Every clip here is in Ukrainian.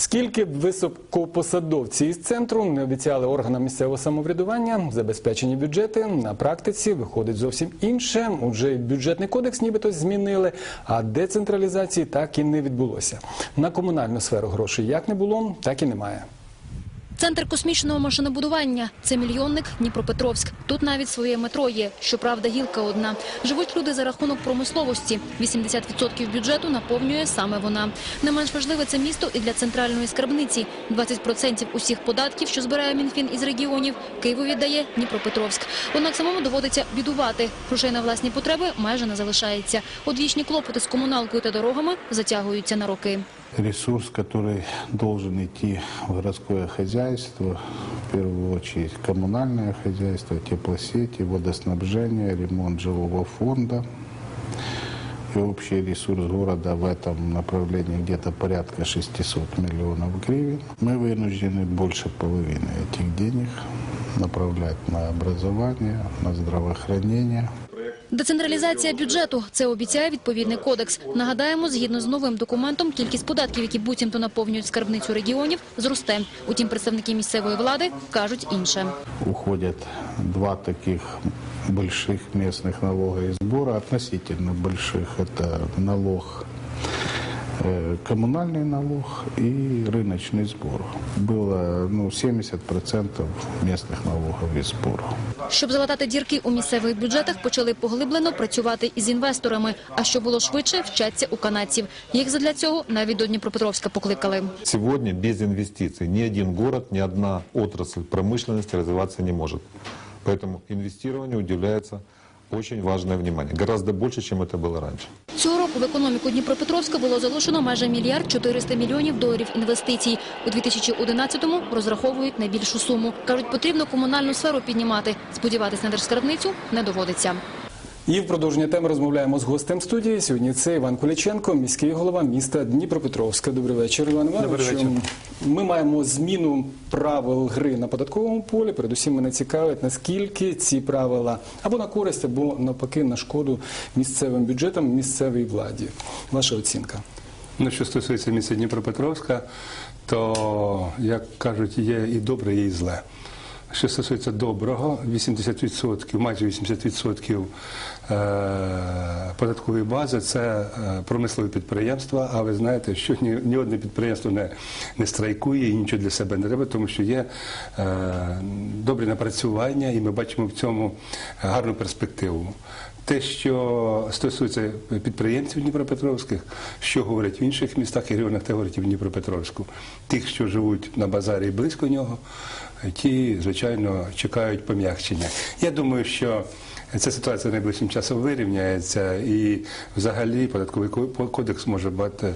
Скільки б високопосадовці із центру не обіцяли органам місцевого самоврядування забезпечені бюджети, на практиці виходить зовсім інше. Уже бюджетний кодекс нібито змінили, а децентралізації так і не відбулося. На комунальну сферу грошей як не було, так і немає. Центр космічного машинобудування – це мільйонник Дніпропетровськ. Тут навіть своє метро є. Щоправда, гілка одна. Живуть люди за рахунок промисловості. 80% бюджету наповнює саме вона. Не менш важливе це місто і для центральної скарбниці. 20% усіх податків, що збирає Мінфін із регіонів, Києву віддає Дніпропетровськ. Однак самому доводиться бідувати. Грошей на власні потреби майже не залишається. Одвічні клопоти з комуналкою та дорогами затягуються на роки. Ресурс, который должен идти в городское хозяйство, в первую очередь коммунальное хозяйство, теплосети, водоснабжение, ремонт жилого фонда. И общий ресурс города в этом направлении где-то порядка 600 миллионов гривен. Мы вынуждены больше половины этих денег направлять на образование, на здравоохранение. Децентралізація бюджету – це обіцяє відповідний кодекс. Нагадаємо, згідно з новим документом, кількість податків, які буцімто наповнюють скарбницю регіонів, зросте. Утім, представники місцевої влади кажуть інше. уходят два таких больших местных налога и сбора, относительно больших. Это налог, э, коммунальный налог и рыночный сбор. Было ну, 70% местных налогов и сборов. Щоб залатати дірки у місцевих бюджетах, почали поглиблено працювати із інвесторами. А що було швидше, вчаться у канадців. Їх задля цього навіть до Дніпропетровська покликали. Сегодня без инвестиций ни один город, ни одна отрасль промышленности развиваться не может. Поэтому инвестированию уделяется очень важное внимание. Гораздо больше, чем это было раньше. Цього року в економіку Дніпропетровська було залучено майже мільярд 400 мільйонів доларів інвестицій. У 2011-му розраховують на більшу суму. Кажуть, потрібно комунальну сферу піднімати. Сподіватись на держскарбницю не доводиться. І в продовження теми розмовляємо з гостем студії. Сьогодні це Іван Куліченко, міський голова міста Дніпропетровська. Добрий вечір, Іван Іванович. Добрий вечір. Ми маємо зміну правил гри на податковому полі. Передусім мене цікавить, наскільки ці правила або на користь, або навпаки на шкоду місцевим бюджетам, місцевій владі. Ваша оцінка. Ну, що стосується міста Дніпропетровська, то, як кажуть, є і добре, є і зле. Що стосується доброго, 80%, майже 80% е, податкової бази це е, промислові підприємства. А ви знаєте, що ні, ні одне підприємство не, не страйкує і нічого для себе не робить, тому що є е, добрі напрацювання, і ми бачимо в цьому гарну перспективу. Те, що стосується підприємців Дніпропетровських, що говорять в інших містах і регіонах, те говорять в Дніпропетровську. Тих, що живуть на базарі близько нього, ті, звичайно, чекають пом'якчення. Я думаю, що ця ситуація найближчим часом вирівняється і взагалі податковий ко- кодекс може бути,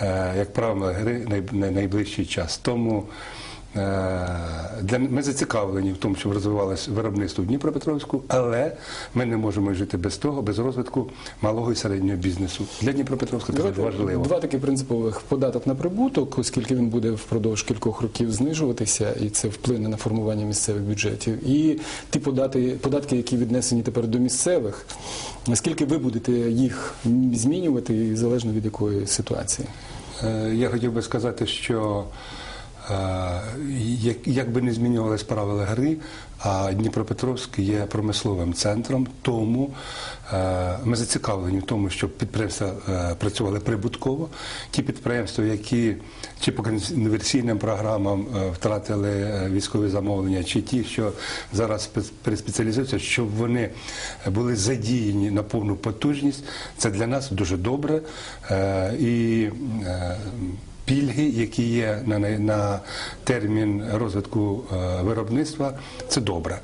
е, як правило, гри най- най- найближчий час. Тому Для ми зацікавлені в тому, щоб розвивалося виробництво в Дніпропетровську, але ми не можемо жити без того, без розвитку малого і середнього бізнесу. Для Дніпропетровська це Давайте важливо. Два такі принципових податок на прибуток, оскільки він буде впродовж кількох років знижуватися, і це вплине на формування місцевих бюджетів. І ті подати, податки, які віднесені тепер до місцевих, наскільки ви будете їх змінювати, залежно від якої ситуації? Е, Я хотів би сказати, що е, як, як би не змінювалися правила гри, а Дніпропетровськ є промисловим центром, тому е, ми зацікавлені в тому, щоб підприємства е, працювали прибутково. Ті підприємства, які чи по конверсійним програмам е, втратили е, військові замовлення, чи ті, що зараз спец- переспеціалізуються, щоб вони були задіяні на повну потужність, це для нас дуже добре. Е, І е, пільги, які є на, на, термін розвитку е, виробництва, це добре.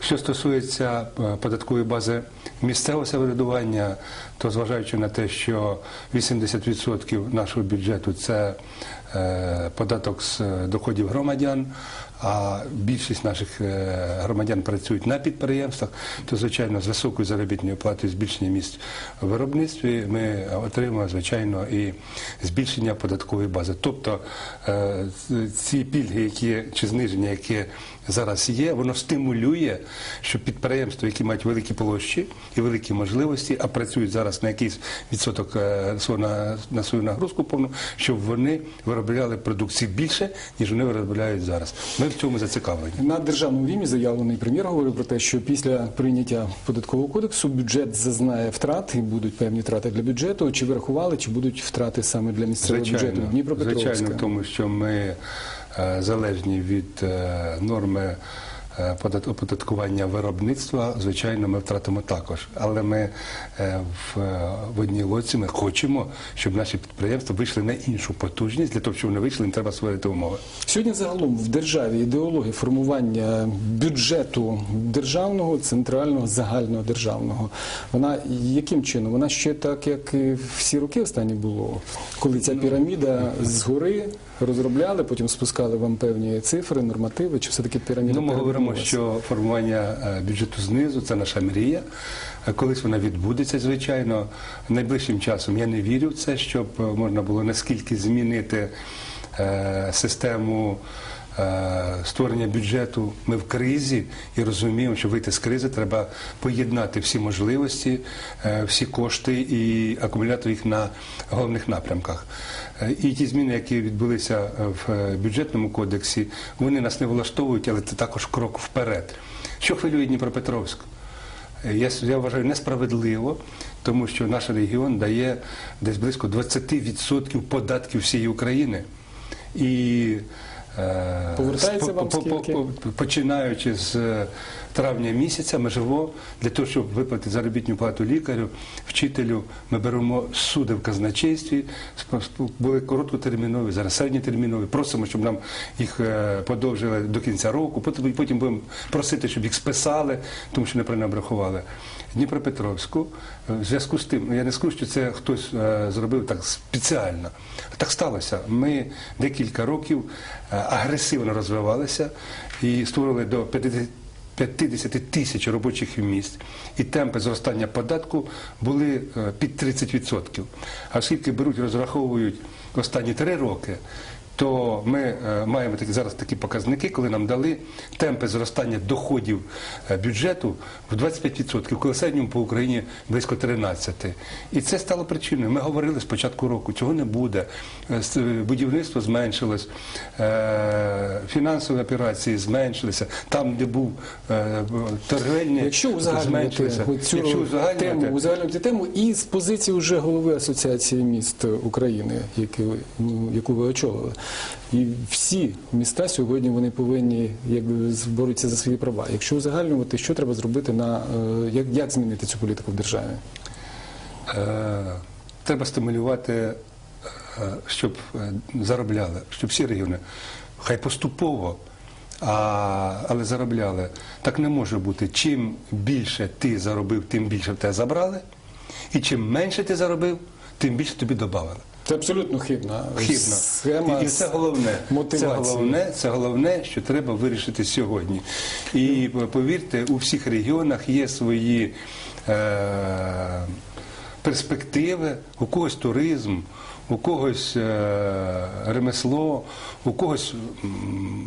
Що стосується е, податкової бази місцевого самоврядування, то зважаючи на те, що 80% нашого бюджету це е, податок з доходів громадян, а більшість наших е, громадян працюють на підприємствах, то звичайно з високою заробітною платою, збільшення місць в виробництві ми отримуємо звичайно і збільшення податкової бази. Тобто е, ці пільги, які чи зниження, яке зараз є, воно стимулює, щоб підприємства, які мають великі площі і великі можливості, а працюють зараз на якийсь відсоток е, на свою нагрузку повну, щоб вони виробляли продукції більше, ніж вони виробляють зараз. Ми в цьому зацікавлені. На державному рівні заявлений прем'єр говорив про те, що після прийняття податкового кодексу бюджет зазнає втрат і будуть певні втрати для бюджету. Чи врахували, чи будуть втрати саме для місцевого бюджету Дніпропетровська? звичайно, тому, що ми е, залежні від е, норми оподаткування виробництва, звичайно, ми втратимо також. Але ми е, в, е, в одній лоці ми хочемо, щоб наші підприємства вийшли на іншу потужність. Для того, щоб вони вийшли, їм треба створити умови. Сьогодні загалом в державі ідеологія формування бюджету державного, центрального, загального державного. Вона яким чином? Вона ще так, як і всі роки останні було, коли ця піраміда згори розробляли, потім спускали вам певні цифри, нормативи, чи все-таки піраміда Ну, ми говоримо, що формування е, бюджету знизу це наша мрія. Е, Колись вона відбудеться, звичайно. Найближчим часом я не вірю в це, щоб е, можна було наскільки змінити систему. Е, Створення бюджету ми в кризі і розуміємо, що вийти з кризи треба поєднати всі можливості, е, всі кошти і акумулювати їх на головних напрямках. Е, І ті зміни, які відбулися в бюджетному кодексі, вони нас не влаштовують, але це також крок вперед. Що хвилює Дніпропетровськ? Я, я вважаю несправедливо, тому що наш регіон дає десь близько 20% податків всієї України. І Повертається вам скільки? починаючи з е, травня місяця, ми живо для того, щоб виплатити заробітну плату лікарю, вчителю, ми беремо суди в казначействі, були короткотермінові, зараз середньотермінові. Просимо, щоб нам їх е, подовжили до кінця року. Потім, потім будемо просити, щоб їх списали, тому що неправильно обрахували. Дніпропетровську, е, в зв'язку з тим, я не скажу, що це хтось е, зробив так спеціально. Так сталося. Ми декілька років е, агресивно розвивалися і створили до 50 50 тисяч робочих місць, і темпи зростання податку були під 30%. А оскільки беруть, розраховують останні три роки, то ми е, маємо такі, зараз такі показники, коли нам дали темпи зростання доходів е, бюджету в 25%, коли в середньому по Україні близько 13%. І це стало причиною. Ми говорили з початку року, цього не буде. Е, Будівництво зменшилось, фінансові операції зменшилися, там, де був торгельні, Якщо узагальнювати цю Якщо узагальнювати, тему, узагальнювати тему і з позиції вже голови Асоціації міст України, ну, яку ви очолили. І всі міста сьогодні вони повинні боротися за свої права. Якщо узагальнювати, що треба зробити на е, як, як змінити цю політику в державі? Е, Треба стимулювати, е, щоб заробляли, щоб всі регіони, хай поступово, а, але заробляли. Так не може бути. Чим більше ти заробив, тим більше в тебе забрали. І чим менше ти заробив, тим більше тобі додавали. Це абсолютно хибна Хибно. схема. І, і це головне. Це головне, це головне, що треба вирішити сьогодні. І повірте, у всіх регіонах є свої е, перспективи, у когось туризм, у когось е, ремесло, у когось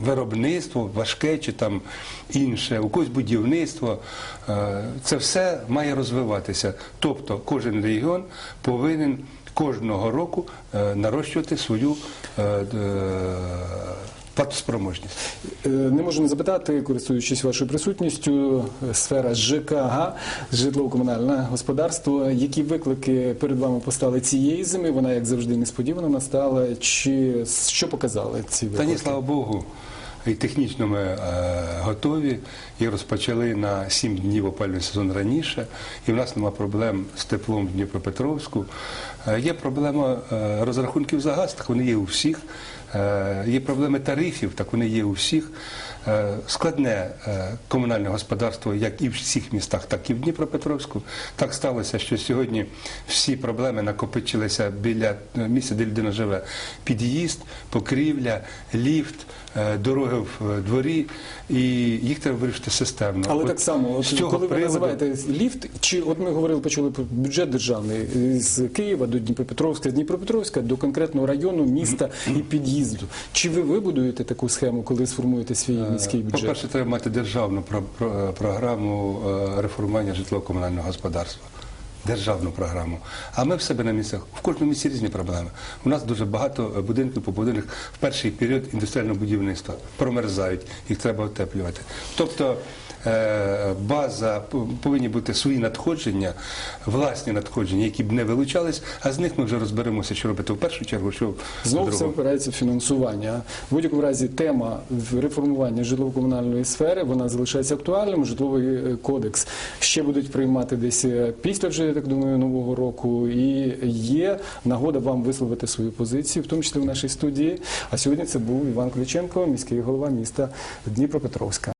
виробництво важке чи там інше, у когось будівництво. Е, це все має розвиватися. Тобто кожен регіон повинен кожного року е, нарощувати свою е, е, платоспроможність. Не можу не запитати, користуючись вашою присутністю, сфера ЖКГ, житлово-комунальне господарство. Які виклики перед вами постали цієї зими? Вона, як завжди, несподівано настала. Чи що показали ці Та виклики? ні, слава Богу, і технічно ми е, готові і розпочали на 7 днів опалювальний сезон раніше. І в нас нема проблем з теплом в Дніпропетровську. Е, є проблема е, розрахунків за газ, так вони є у всіх. Є проблеми тарифів, так вони є у всіх. складне комунальне господарство, як і в всіх містах, так і в Дніпропетровську. Так сталося, що сьогодні всі проблеми накопичилися біля місця, де людина живе. Під'їзд, покрівля, ліфт, дороги в е, дворі, і їх треба вирішити системно. Але От так само, от, коли ви приводу- називаєте ліфт, чи от ми говорили, почули про бюджет державний з Києва до Дніпропетровська, з Дніпропетровська до конкретного району, міста і під'їзду. Чи ви вибудуєте таку схему, коли сформуєте свій міський бюджет? По-перше, треба мати державну про- про- програму е, реформування житлово-комунального господарства. Державну програму. А ми в себе на місцях. В кожному місці різні проблеми. У нас дуже багато будинків будинків будинках в перший період індустріального будівництва. Промерзають, їх треба утеплювати. Тобто база п- повинні бути свої надходження, власні надходження, які б не вилучались, а з них ми вже розберемося, що робити в першу чергу, що Знову все другу. впирається в фінансування. В будь-якому разі тема реформування житлово-комунальної сфери вона залишається актуальною. Житловий е, кодекс ще будуть приймати десь е, після вже я так думаю нового року. І є нагода вам висловити свою позицію, в тому числі в нашій студії. А сьогодні це був Іван Кличенко, міський голова міста Дніпропетровська.